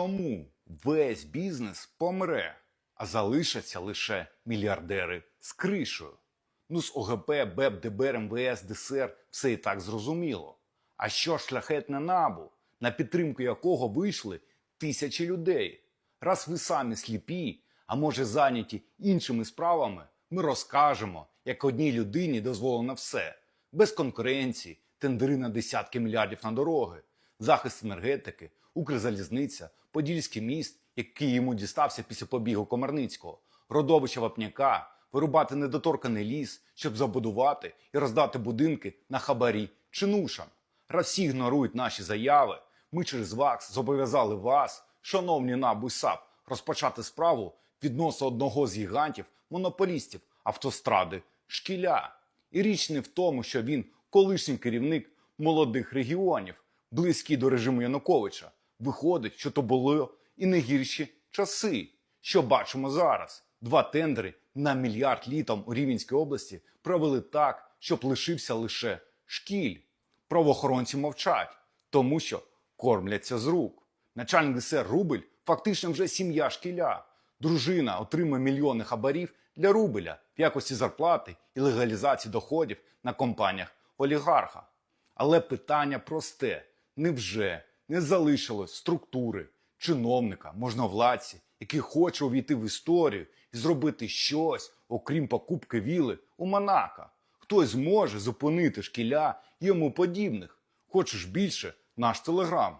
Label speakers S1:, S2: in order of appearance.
S1: Тому весь бізнес помре, а залишаться лише мільярдери з кришою. Ну, з ОГП, БЕП, ДБР, МВС, ДСР все і так зрозуміло. А що шляхетне набу, на підтримку якого вийшли тисячі людей? Раз ви самі сліпі, а може зайняті іншими справами, ми розкажемо, як одній людині дозволено все, без конкуренції, тендери на десятки мільярдів на дороги, захист енергетики, Укрзалізниця, Подільський міст, який йому дістався після побігу Комарницького, родовище Вапняка, вирубати недоторканий ліс, щоб забудувати і роздати будинки на хабарі чинушам. Раз всі ігнорують наші заяви, ми через ВАКС зобов'язали вас, шановні НАБУ САП, розпочати справу відносно одного з гігантів монополістів автостради Шкіля. І річ не в тому, що він колишній керівник молодих регіонів, близький до режиму Януковича. Виходить, що то були і не гірші часи. Що бачимо зараз? Два тендери на мільярд літом у Рівненській області провели так, щоб лишився лише шкіль. Правоохоронці мовчать, тому що кормляться з рук. Начальник ДСР Рубель фактично вже сім'я шкіля. Дружина отримує мільйони хабарів для Рубеля в якості зарплати і легалізації доходів на компаніях олігарха. Але питання просте: невже не залишилось структури, чиновника, можновладці, який хоче увійти в історію і зробити щось, окрім покупки віли у Монако? Хтось зможе зупинити шкіля йому подібних. Хочеш більше? Наш телеграм.